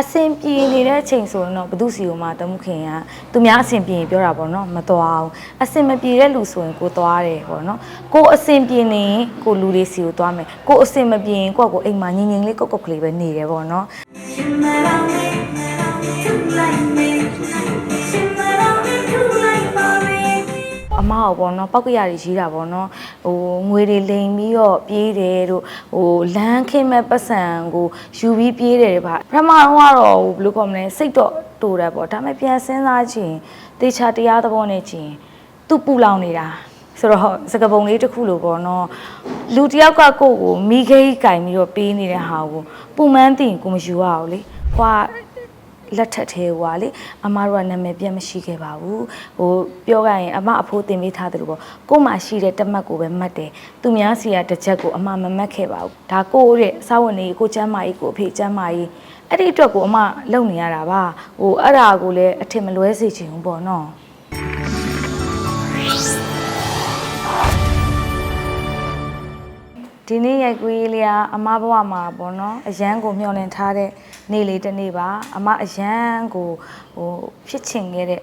အဆင်ပြေနေတဲ့အချိန်ဆိုရင်တော့ဘု து စီကိုမှတမှုခင်ကသူများအဆင်ပြေရင်ပြောတာပေါ့နော်မသွားအောင်အဆင်မပြေတဲ့လူဆိုရင်ကိုသွားတယ်ပေါ့နော်ကိုအဆင်ပြေနေရင်ကိုလူလေးစီကိုသွားမယ်ကိုအဆင်မပြေရင်ကိုကကိုအိမ်မှာငြိမ်ငြိမ်လေးကုတ်ကုတ်ကလေးပဲနေတယ်ပေါ့နော်အ မအောင်ပေါ့နော်ပောက်ကရတွေရေးတာပေါ့နော်ဟိုငွေတွေလိမ်ပြီးတော့ပြေးတယ်တို့ဟိုလမ်းခင်းမဲ့ပတ်စံကိုယူပြီးပြေးတယ်ဗျပထမတော့ကတော့ဟိုဘယ်လိုခေါ်မလဲစိတ်တော့တူတယ်ပေါ့ဒါပေမဲ့ပြန်စဉ်းစားချင်းတေချာတရားသဘောနဲ့ချင်းသူ့ပူလောင်နေတာဆိုတော့စကပုံလေးတစ်ခုလို့ပေါ့နော်လူတစ်ယောက်ကကိုယ့်ကိုမိခိတ်ကင်ပြီးတော့ပေးနေတဲ့ဟာကိုပူမန်းသိရင်ကိုမယူရအောင်လေဟွာ လက်ထက်သေးဟွာလေအမတို့ကနာမည်ပြတ်မရှိခဲ့ပါဘူးဟိုပြောရရင်အမအဖိုးတင်ပေးထားတယ်လို့ပေါ့ကို့မှာရှိတဲ့တမတ်ကိုပဲမှတ်တယ်သူများစီကတစ်ချက်ကိုအမမမှတ်ခဲ့ပါဘူးဒါကို့ရဲ့စာဝန်လေးကိုချမ်းမကြီးကိုအဖေချမ်းမကြီးအဲ့ဒီအတွက်ကိုအမလုံနေရတာပါဟိုအဲ့ဒါကိုလည်းအထင်မလွဲစေချင်ဘူးပေါ့နော် ဒီနေ့ရိုက်ကွေးလေးကအမဘဝမှာပေါ့နော်အရန်ကိုမျှော်လင့်ထားတဲ့နေ့လေးတစ်နေ့ပါအမအရန်ကိုဟိုဖြစ်ချင်ခဲ့တဲ့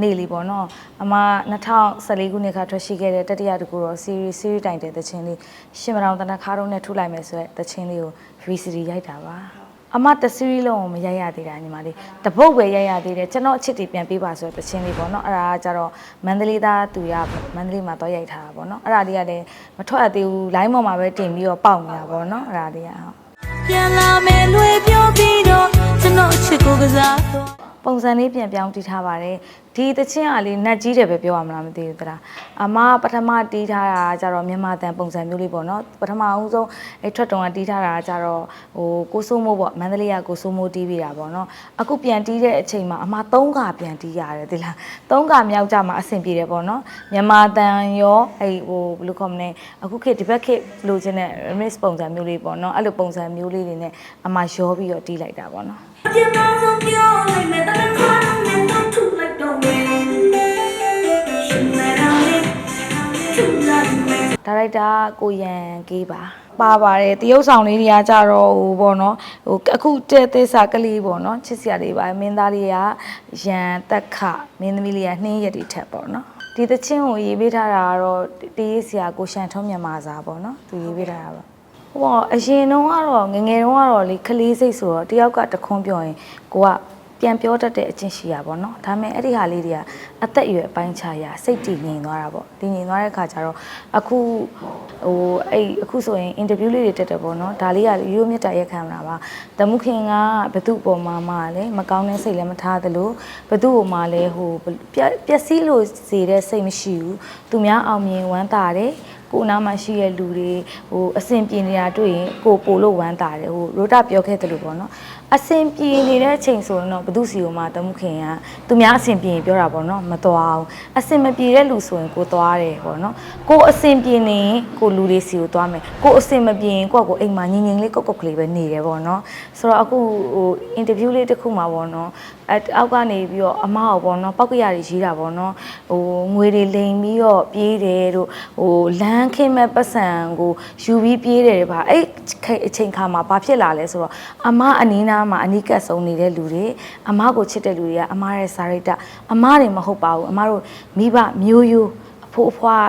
နေ့လေးပေါ့နော်အမ2014ခုနှစ်ခါထွက်ရှိခဲ့တဲ့တတိယတကူတော့ series series တိုင်တဲ့သချင်းလေးရှင်မတော်တနခါတော့နဲ့ထုတ်လိုက်မယ်ဆိုတဲ့သချင်းလေးကို VCD ရိုက်တာပါ အမတ series လုံးကိုမရိုက်ရသေးတာညီမလေးတပုတ်ပဲရိုက်ရသေးတယ်ကျွန်တော်အချစ်တွေပြန်ပေးပါဆိုတဲ့သချင်းလေးပေါ့နော်အဲ့ဒါကကြတော့မန္တလေးသားသူရမန္တလေးမှာတော့ရိုက်ထားတာပေါ့နော်အဲ့ဒါလေးကလည်းမထွက်ရသေးဘူး line ပေါ်မှာပဲတင်ပြီးတော့ပေါက်နေတာပေါ့နော်အဲ့ဒါလေးကဟုတ်ပြန်လာမယ်လွေပြောပြီးတော့ ကျွန်တော်အချစ်ကိုကစားတော့ပုံစံလေးပြန်ပြောင်းတီးထားပါတယ်ဒီတချင်းကလေးနတ်ကြီးတယ်ပဲပြောရမလားမသိဘူးတလားအမပထမတီးထားတာကကြတော့မြန်မာတန်ပုံစံမျိုးလေးပေါ့နော်ပထမအဦးဆုံးအဲထွက်တုံးကတီးထားတာကကြတော့ဟိုကိုစိုးမိုးပေါ့မန္တလေးကကိုစိုးမိုးတီးပြတာပေါ့နော်အခုပြန်တီးတဲ့အချိန်မှာအမ၃ခါပြန်တီးရတယ်ဒီလား၃ခါမြောက်ကြမှာအဆင်ပြေတယ်ပေါ့နော်မြန်မာတန်ရောအဲဟိုဘယ်လိုခေါ်မလဲအခုခေတ်ဒီဘက်ခေတ်လိုချင်တဲ့ remix ပုံစံမျိုးလေးပေါ့နော်အဲ့လိုပုံစံမျိုးလေးတွေနဲ့အမရောပြီးတော့တီးလိုက်တာပေါ့နော် ပြန်လာဆုံးပြောလိုက်မယ်တနခါနဲ့တော့ထုလိုက်တော့မယ်ရှင်မရာလေးထုလိုက်မယ်ဒါရိုက်တာကိုရန်ကေးပါပါပါတယ်တရုပ်ဆောင်လေးတွေကကြတော့ဟိုပေါ့နော်ဟိုအခုတဲ့သစ္စာကလေးပေါ့နော်ချစ်စရာလေးပါမင်းသားလေးကရန်တက်ခမင်းသမီးလေးကနှင်းရည်တီထက်ပေါ့နော်ဒီသချင်းကိုရေးပေးထားတာကတော့တရေးစရာကိုရှန်ထုံးမြန်မာစာပေါ့နော်သူရေးပေးထားတာပါ ဟိုအရင်တုန်းကတော့ငယ်ငယ်တုန်းကတော့လေခလေးစိတ်ဆိုတော့တယောက်ကတခွန်းပြောရင်ကိုကပြန်ပြောတတ်တဲ့အချင်းရှိရပါတော့ဒါပေမဲ့အဲ့ဒီဟာလေးတွေကအသက်အရွယ်အပိုင်းခြားရစိတ်တည်ငြိမ်သွားတာပေါ့တည်ငြိမ်သွားတဲ့အခါကျတော့အခုဟိုအဲ့အခုဆိုရင်အင်တာဗျူးလေးတွေတက်တယ်ပေါ့နော်ဒါလေးကရိုးမြတ်တာရက်ခံလာပါတမှုခင်ကဘသူ့ပေါ်မှာမှလည်းမကောင်းတဲ့စိတ်လည်းမထားသလိုဘသူ့ပေါ်မှာလည်းဟိုပြပျက်စီးလို့စေတဲ့စိတ်မရှိဘူးသူများအောင်မြင်ဝမ်းသာတယ် ကိုယ်နားမှာရှိတဲ့လူတွေဟိုအဆင်ပြေနေတာတွေ့ရင်ကိုပို့လို့ဝမ်းသာတယ်ဟိုရိုတာပြောခဲ့တယ်လို့ပေါ့နော်အဆင်ပြေနေတဲ့အချိန်ဆိုရင်တော့ဘု து စီကိုမှတမှုခင်ကသူများအဆင်ပြေရင်ပြောတာပေါ့နော်မသွားအောင်အဆင်မပြေတဲ့လူဆိုရင်ကိုသွားတယ်ပေါ့နော်ကိုအဆင်ပြေနေရင်ကိုလူလေးစီကိုသွားမယ်ကိုအဆင်မပြေရင်ကိုကကိုအိမ်မှာငြိမ်ငြိမ်လေးကုတ်ကုတ်ကလေးပဲနေတယ်ပေါ့နော်ဆိုတော့အခုဟိုအင်တာဗျူးလေးတစ်ခုမှာပေါ့နော်အဲအောက်ကနေပြီးတော့အမအောင်ပေါ့နော်ပောက်ကရတွေရေးတာပေါ့နော်ဟိုငွေတွေလိမ်ပြီးတော့ပြေးတယ်တို့ဟိုလမ်းခင်းမဲ့ပတ်စံကိုယူပြီးပြေးတယ်ဗျအဲ့အချိန်ခါမှာဘာဖြစ်လာလဲဆိုတော့အမအနီးနားမှာအနီးကပ်ဆုံးနေတဲ့လူတွေအမကိုချစ်တဲ့လူတွေကအမရဲ့စာရိတ္တအမတွေမဟုတ်ပါဘူးအမတို့မိဘမျိုးရိုးအဖိုးအဖွား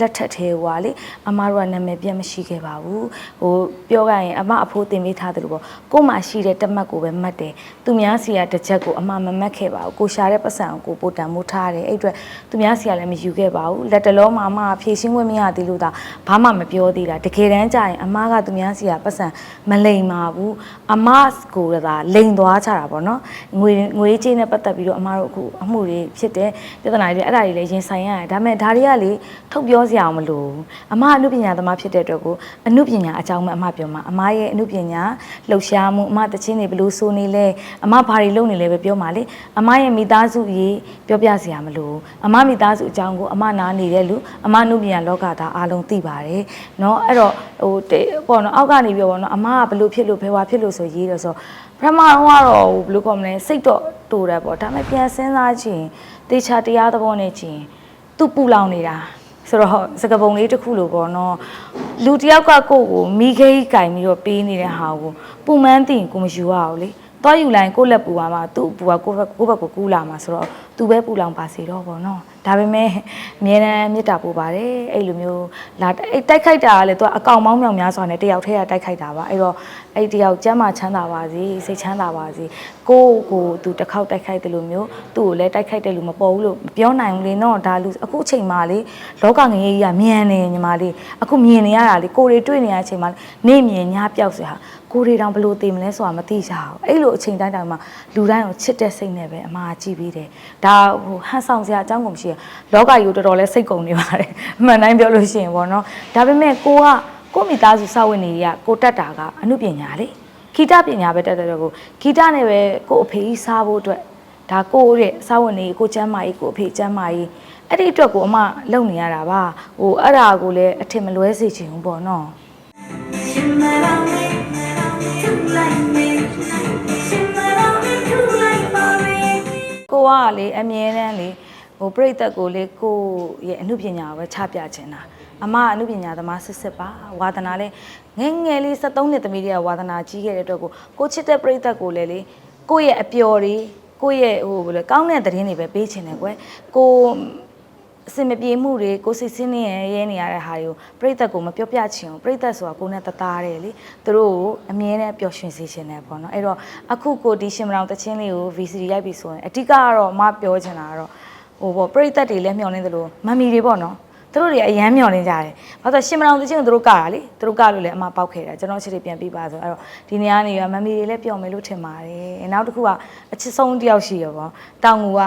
လက်ထက်သေးဟွာလေအမတို့ကနာမည်ပြတ်မရှိခဲ့ပါဘူးဟိုပြောရရင်အမအဖိုးတင်ပေးထားတယ်လို့ပေါ့ကို့မှာရှိတဲ့တမတ်ကိုပဲမှတ်တယ်သူများစီကတစ်ချက်ကိုအမမမှတ်ခဲ့ပါဘူးကိုရှာတဲ့ပတ်စံကိုကိုပိုတန်မိုးထားတယ်အဲ့အတွက်သူများစီကလည်းမယူခဲ့ပါဘူးလက်တလုံးမှာအမဖြည့်ရှင်းခွင့်မရသေးလို့ဒါဘာမှမပြောသေးတာတကယ်တမ်းကျရင်အမကသူများစီကပတ်စံမလိမ်ပါဘူးအမကိုကသာလိမ်သွားချတာပေါ့နော်ငွေငွေကြေးနဲ့ပတ်သက်ပြီးတော့အမတို့အခုအမှုတွေဖြစ်တဲ့ပြဿနာတွေအဲ့ဒါတွေလည်းရင်ဆိုင်ရတယ်ဒါပေမဲ့ဒါတွေကလေထုတ်ပြောစရာမလိုဘူးအမအနုပညာသမားဖြစ်တဲ့အတွက်ကိုအနုပညာအကြောင်းမဲ့အမပြောမှာအမရဲ့အနုပညာလှုပ်ရှားမှုအမတချင်းတွေဘယ်လိုဆိုနေလဲအမဘာတွေလုပ်နေလဲပဲပြောမှာလေအမရဲ့မိသားစုရေးပြောပြစရာမလိုဘူးအမမိသားစုအကြောင်းကိုအမနားနေတဲ့လူအမအနုပညာလောကသားအားလုံးသိပါတယ်เนาะအဲ့တော့ဟိုတေပေါ့နော်အောက်ကနေပြောပေါ့နော်အမကဘယ်လိုဖြစ်လို့ဘယ်ဟွာဖြစ်လို့ဆိုရေးတယ်ဆိုတော့ပထမတော့ကတော့ဟိုဘယ်လိုခေါ်မလဲစိတ်တော့တူတယ်ပေါ့ဒါပေမဲ့ပြန်စဉ်းစားချင်းတေချာတရားသဘောနဲ့ချင်းသူပူလောင်နေတာ ဆိုတော့စကပုံလေးတစ်ခုလို့ပေါ့နော်လူတစ်ယောက်ကကိုယ့်ကိုမိခိတ်ကင်ပြီးတော့ပေးနေတဲ့ဟာကိုပူမန်းသိရင်ကိုမယူရအောင်လေသွားယူလိုက်ကိုယ့်လက်ပူပါမှာသူ့ပူကကိုယ့်ဘက်ကိုယ့်ဘက်ကိုကူးလာမှာဆိုတော့သူပဲပူလောင်ပါစေတော့ဗောနော် ဒါပေမဲ့အမြဲတမ်းမေတ္တာပို့ပါတယ်အဲ့လိုမျိုးလာအဲ့တိုက်ခိုက်တာကလည်းသူကအကောင်မောင်းမြောင်များစွာနဲ့တယောက်တည်းကတိုက်ခိုက်တာပါအဲ့တော့အဲ့တယောက်ကျမ်းမာချမ်းသာပါစေစိတ်ချမ်းသာပါစေကိုယ့်ကိုသူတစ်ခေါက်တိုက်ခိုက်တယ်လို့မျိုးသူ့ကိုလည်းတိုက်ခိုက်တယ်လို့မပေါ်ဘူးလို့မပြောနိုင်ဘူးလေနော်ဒါလူအခုအချိန်မှလေလောကငရေကြီးကမြန်နေညီမလေးအခုမြင်နေရတာလေကိုယ်တွေတွေ့နေရတဲ့အချိန်မှနေမြင်ညပျောက်စရာ ကိုယ်တွေတောင်ဘလို့သိမလဲဆိုတာမသိကြဘူးအဲ့လိုအချိန်တိုင်းတိုင်းမှာလူတိုင်းကိုချစ်တဲ့စိတ်နဲ့ပဲအမှားကြည့်ပြီးတယ်ဒါဟိုဟန်ဆောင်စရာအကြောင်းကုန်မရှိရလောကကြီးကိုတော်တော်လေးစိတ်ကုန်နေပါတယ်အမှန်တိုင်းပြောလို့ရှိရင်ပေါ့နော်ဒါပေမဲ့ကိုကကိုယ့်မိသားစုစောင့်ဝင်နေရကိုတက်တာကအမှုပညာလေဂီတပညာပဲတက်တဲ့ကိုဂီတနဲ့ပဲကို့အဖေကြီးစားဖို့အတွက်ဒါကိုယ့်ရဲ့စောင့်ဝင်နေကိုကျမ်းမာကြီးကိုအဖေကျမ်းမာကြီးအဲ့ဒီအတွက်ကိုအမလုံနေရတာပါဟိုအဲ့ဒါကိုလည်းအထင်မလွဲစေချင်ဘူးပေါ့နော် လေအမြဲတမ်းလေဟိုပြိသက်ကိုလေကိုရဲ့အမှုပညာကိုပဲချပြချင်တာအမအမှုပညာသမားစစ်စစ်ပါဝါသနာလေငယ်ငယ်လေး73နှစ်သမီးတွေကဝါသနာကြီးခဲ့တဲ့အတွက်ကိုကိုချစ်တဲ့ပြိသက်ကိုလေလေကိုရဲ့အပျော်တွေကိုရဲ့ဟိုဘယ်လိုကောင်းတဲ့သတင်းတွေပဲပေးချင်တယ်ကွယ်ကို အစင်မပြေမှုတွေကိုစိတ်ဆင်းနေရရဲနေရတဲ့ဟာတွေကိုပြိသက်ကိုမပြောပြချင်ဘူးပြိသက်ဆိုတာကိုနဲ့တသားတယ်လေသူတို့ကိုအမြဲတမ်းပျော်ရွှင်စေချင်တယ်ပေါ့နော်အဲ့တော့အခုကိုဒီရှင်မတော်တချင်းလေးကို VCD ရိုက်ပြီဆိုရင်အဓိကကတော့မပြောချင်တာကတော့ဟိုပေါ့ပြိသက်တွေလည်းမျှော်နေသလိုမမီတွေပေါ့နော်သူတို့တွေအရန်မျှော်နေကြတယ်ဘာလို့လဲရှင်မတော်တချင်းကိုသူတို့ကတာလေသူတို့ကလို့လည်းအမပေါက်ခဲ့တာကျွန်တော်ချစ်တွေပြန်ပြီးပါဆိုအဲ့တော့ဒီနေရာနေရမမီတွေလည်းပျော်မယ်လို့ထင်ပါတယ်နောက်တစ်ခုကအချစ်ဆုံးတစ်ယောက်ရှိရပေါ့တောင်ငူက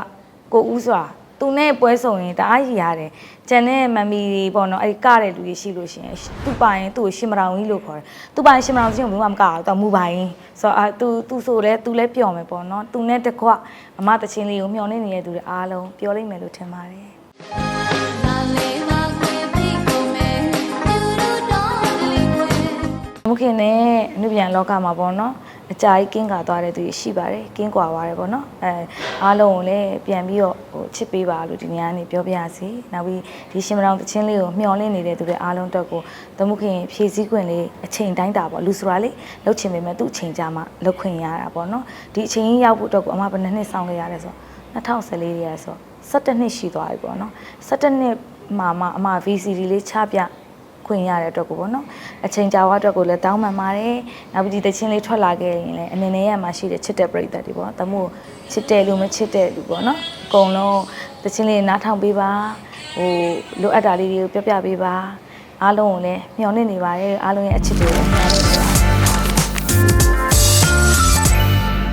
ကိုဦးစွာ သူနဲ့ပွဲဆုံရင်တအားရည်ရတယ်။ကျန်တဲ့မမီတွေပေါ့နော်အဲ့ဒီကတဲ့လူတွေရှိလို့ရှိရင်သူ့ပိုင်သူ့ကိုရှင်မတော်ကြီးလို့ခေါ်တယ်။သူ့ပိုင်ရှင်မတော်ကြီးကိုဘယ်မှမကဘူး။သူမူပိုင်ဆိုတော့အာသူသူဆိုလဲသူလဲပျော်မယ်ပေါ့နော်။သူနဲ့တကွအမတချင်းလေးကိုမျှော်နေနေတဲ့သူတွေအားလုံးပျော်လိမ့်မယ်လို့ထင်ပါတယ်။မခင်နဲ့အနုပြန်လောကမှာပေါ့နော် အကြာကြီးကင်းကာသွားတဲ့သူတွေရှိပါတယ်ကင်းကွာသွားတယ်ပေါ့နော်အဲအားလုံးကိုလည်းပြန်ပြီးတော့ဟိုချစ်ပေးပါလို့ဒီနေရာကနေပြောပြရစီနောက်ပြီးဒီရှင်မတော်တချင်းလေးကိုမျှော်လင့်နေတဲ့သူတွေအားလုံးအတွက်ကိုသမုခင်ဖြည့်စည်းခွင့်လေးအချိန်တိုင်းတာပေါ့လူဆိုတာလေးလှုပ်ချင်ပေမဲ့သူ့အချိန်ကြာမှလှုပ်ခွင့်ရတာပေါ့နော်ဒီအချိန်ကြီးရောက်ဖို့အတွက်ကိုအမဘယ်နှစ်နှစ်ဆောင်ခဲ့ရလဲဆို2014လေးရဆို17နှစ်ရှိသွားပြီပေါ့နော်17နှစ်မှာမှအမ VCD လေးချပြ ခွင့်ရတဲ့အတွက်ကိုပေါ့နော်အချိန်ကြာသွားအတွက်ကိုလည်းတောင်းပန်ပါတယ်နောက်ပြီးဒီတချင်းလေးထွက်လာခဲ့ရင်လည်းအနေနဲ့ရမှာရှိတဲ့ချစ်တဲ့ပရိသတ်တွေပေါ့တမို့ချစ်တဲ့လူမချစ်တဲ့လူပေါ့နော်အကုန်လုံးတချင်းလေးနားထောင်ပေးပါဟိုလိုအပ်တာလေးတွေကိုပြောပြပေးပါအားလုံးကိုလည်းမျှော်လင့်နေပါတယ်အားလုံးရဲ့အချစ်တွေကိုမျှော်လင့်နေ